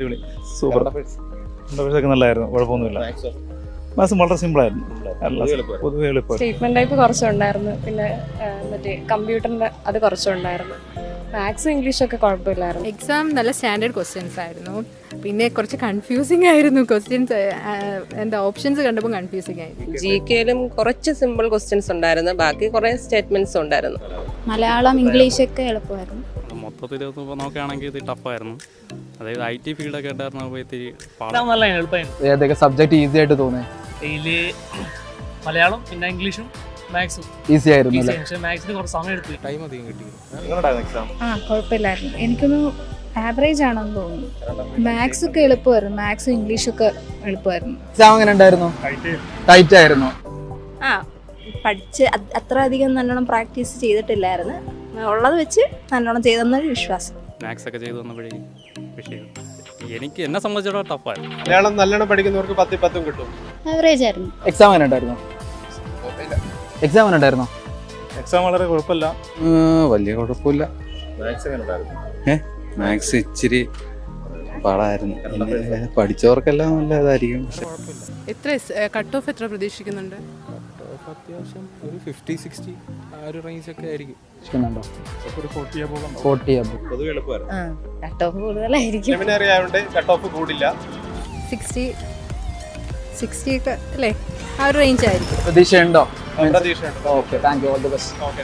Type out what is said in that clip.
അടിപൊളി. സൂപ്പർ. ഒക്കെ നല്ലതായിരുന്നു കുഴപ്പമൊന്നുമില്ല. മാസം വളരെ സിമ്പിളായിരുന്നു പൊതുവെ എളുപ്പം സ്റ്റേറ്റ്മെന്റ് ടൈപ്പ് കുറച്ചുണ്ടായിരുന്നു. പിന്നെ മറ്റേ കമ്പ്യൂട്ടറിന്റെ അത് കുറച്ചുണ്ടായിരുന്നു. മാത്സും ഇംഗ്ലീഷും ഒക്കെ കുഴപ്പമില്ലായിരുന്നു. എക്സാം നല്ല സ്റ്റാൻഡേർഡ് ക്വസ്റ്റ്യൻസ് ആയിരുന്നു. പിന്നെ കുറച്ച് കൺഫ്യൂസിങ് ആയിരുന്നു. ക്വസ്റ്റ്യൻസ് എന്താ ഓപ്ഷൻസ് കണ്ടപ്പോൾ കൺഫ്യൂസിങ് ആയിരുന്നു ജി കെയിലും കുറച്ച് സിമ്പിൾ ക്വസ്റ്റ്യൻസ് ഉണ്ടായിരുന്നു. ബാക്കി കുറേ സ്റ്റേറ്റ്മെന്റ്സ് ഉണ്ടായിരുന്നു. മലയാളം ഇംഗ്ലീഷ് ഒക്കെ എളുപ്പമായിരുന്നു. മൊത്തത്തിൽ മുപ്പത് നോക്കുകയാണെങ്കിൽ ഇത് ടഫായിരുന്നു. അതായത് ഐ ടി ഫീൽഡൊക്കെ ഉണ്ടായിരുന്നപ്പോൾ ഇത്തിരി ഏതൊക്കെ സബ്ജക്ട് ഈസി ആയിട്ട് തോന്നി? മലയാളം പിന്നെ ഇംഗ്ലീഷും മാത്സും ഈസി ആയിരുന്നു പക്ഷേ മാത്സിന് കുറച്ച് സമയം എടുത്തു. ടൈം അധികം കിട്ടി ആ കുഴപ്പമില്ലായിരുന്നു. എനിക്കൊന്ന് ആവറേജ് ആണെന്ന് തോന്നുന്നു. മാത്സ് ഒക്കെ എളുപ്പമായിരുന്നു. മാത്സും ഇംഗ്ലീഷും ഒക്കെ എളുപ്പമായിരുന്നു. എക്സാം ഉണ്ടായിരുന്നു? ടൈറ്റ് ആയിരുന്നു. ആ പഠിച്ച് അത്ര അധികം നല്ലോണം പ്രാക്ടീസ് ചെയ്തിട്ടില്ലായിരുന്നു. ഉള്ളത് വെച്ച് നല്ലോണം ചെയ്തെന്നൊരു വിശ്വാസം. മാത്സ് ഒക്കെ ചെയ്തു വന്നപ്പോഴേക്കും വിഷയം. എനിക്ക് എന്നെ സംബന്ധിച്ചിടത്തോളം ടഫായിരുന്നു മലയാളം നല്ലോണം പഠിക്കുന്നവർക്ക് പത്തി പത്തും കിട്ടും. ആവറേജ് ആയിരുന്നു. എക്സാം എങ്ങനെ ഉണ്ടായിരുന്നു? എക്സാം ഉണ്ടായിരുന്നു? എക്സാം വളരെ കുഴപ്പമില്ല. വലിയ കുഴപ്പമില്ല. മാത്സ് ഇച്ചിരി പാടായിരുന്നു. പഠിച്ചവർക്കെല്ലാം നല്ല ഇതായിരിക്കും എത്ര കട്ട് ഓഫ് എത്ര പ്രതീക്ഷിക്കുന്നുണ്ട്? അത്യാവശ്യം ഒരു ഫിഫ്റ്റി സിക്സ്റ്റി ആ ഒരു റേഞ്ച് ഒക്കെ ആയിരിക്കും. ഇഷ്ടമുണ്ടോ ഒരു ഫോർട്ടി ഫോർട്ടി പൊതുവെ എളുപ്പമായിരുന്നു. കട്ട് ഓഫ് കൂടുതലായിരിക്കും. സെമിനാറി ആയതുകൊണ്ട് കട്ട് ഓഫ് കൂടില്ല. സിക്സ്റ്റി സിക്സ്റ്റി ഒക്കെ അല്ലേ? ആ ഒരു റേഞ്ച് ആയിരിക്കും. പ്രതീക്ഷയുണ്ടോ? പ്രതീക്ഷയുണ്ട്. Okay thank you all the best okay